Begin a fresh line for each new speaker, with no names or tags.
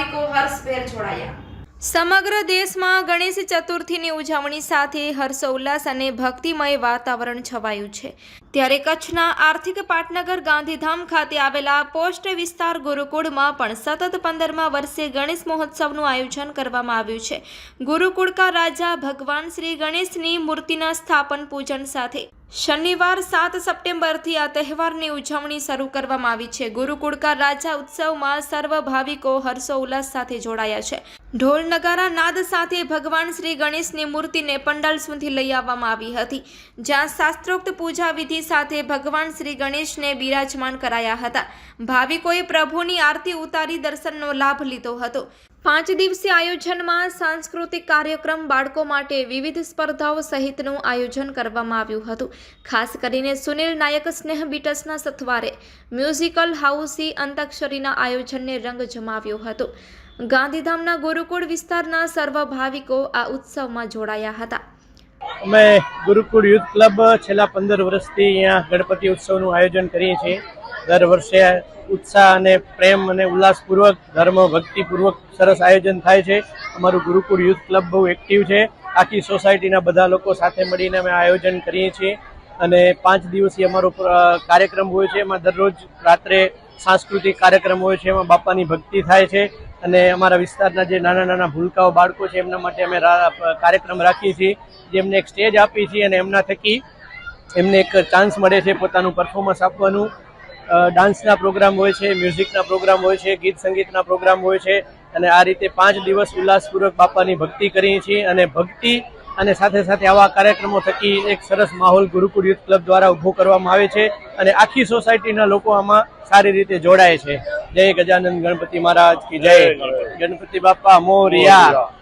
ભાવિકો હર્ષભેર જોડાયા સમગ્ર દેશમાં ગણેશ ચતુર્થીની ઉજવણી સાથે હર્ષોલ્લાસ અને ભક્તિમય વાતાવરણ છવાયું છે. ત્યારે કચ્છના આર્થિક પાટનગર ગાંધીધામ ખાતે આવેલા પોસ્ટ વિસ્તાર ગુરુકુળમાં પણ સતત પંદરમા વર્ષે ગણેશ મહોત્સવનું આયોજન કરવામાં આવ્યું છે. ગુરુકુળ કા રાજા ભગવાન શ્રી ગણેશની મૂર્તિના સ્થાપન પૂજન સાથે શનિવાર સાત સપ્ટેમ્બરથી આ તહેવારની ઉજવણી શરૂ કરવામાં આવી છે. ગુરુકુળકા રાજા ઉત્સવમાં સર્વ ભાવિકો હર્ષોલ્લાસ સાથે જોડાયા છે. ઢોલ નગારા નાદ સાથે ભગવાન શ્રી ગણેશની મૂર્તિને પંડાલ સુધી લઈ આવવામાં આવી હતી. જ્યાં શાસ્ત્રોક્ત પૂજા વિધિ સાથે ભગવાન શ્રી ગણેશને બિરાજમાન કરાયા હતા. ભાવિકોએ પ્રભુની આરતી ઉતારી દર્શનનો લાભ લીધો હતો. પાંચ દિવસીય આયોજનમાં સાંસ્કૃતિક કાર્યક્રમ બાળકો માટે વિવિધ સ્પર્ધાઓ સહિતનું આયોજન કરવામાં આવ્યું હતું. ખાસ કરીને સુનિલ નાયક સ્નેહ બીટસના સથવારે મ્યુઝિકલ હાઉસી અંતાક્ષરીના આયોજનને રંગ જમાવ્યો હતો. ગાંધીધામના ગુરુકુળ વિસ્તારના સર્વ ભાવિકો આ ઉત્સવમાં જોડાયા હતા.
અમે ગુરુકુળ યુથ ક્લબ છેલ્લા પંદર વર્ષથી અહીંયા ગણપતિ ઉત્સવનું આયોજન કરીએ છીએ. દર વર્ષે ઉત્સાહ અને પ્રેમ અને ઉલ્લાસપૂર્વક, ધર્મ, ભક્તિપૂર્વક સરસ આયોજન થાય છે. અમારું ગુરુકુળ યુથ ક્લબ બહુ એક્ટિવ છે. આખી સોસાયટીના બધા લોકો સાથે મળીને અમે આયોજન કરીએ છીએ. અને પાંચ દિવસીય અમારો કાર્યક્રમ હોય છે. એમાં દરરોજ રાત્રે સાંસ્કૃતિક કાર્યક્રમ હોય છે. એમાં બાપાની ભક્તિ થાય છે. અને અમારા વિસ્તારના જે નાના નાના ભૂલકાઓ બાળકો છે, એમના માટે અમે કાર્યક્રમ રાખીએ છીએ. જેમને એક સ્ટેજ આપીએ છીએ અને એમના થકી એમને એક ચાન્સ મળે છે પોતાનું પરફોર્મન્સ આપવાનું. ડાન્સના પ્રોગ્રામ હોય છે મ્યુઝિકના પ્રોગ્રામ હોય છે ગીત સંગીતના પ્રોગ્રામ હોય છે અને આ રીતે પાંચ દિવસ ઉલ્લાસપૂર્વક બાપાની ભક્તિ કરીએ છીએ અને ભક્તિ અને સાથે સાથે આવા કાર્યક્રમો થકી એક સરસ માહોલ ગુરુકુળ યુથ ક્લબ દ્વારા ઊભો કરવામાં આવે છે અને આખી સોસાયટીના લોકો આમાં સારી રીતે જોડાય છે. જય ગજાનંદ ગણપતિ મહારાજ કી જય. ગણપતિ બાપા મોરિયા.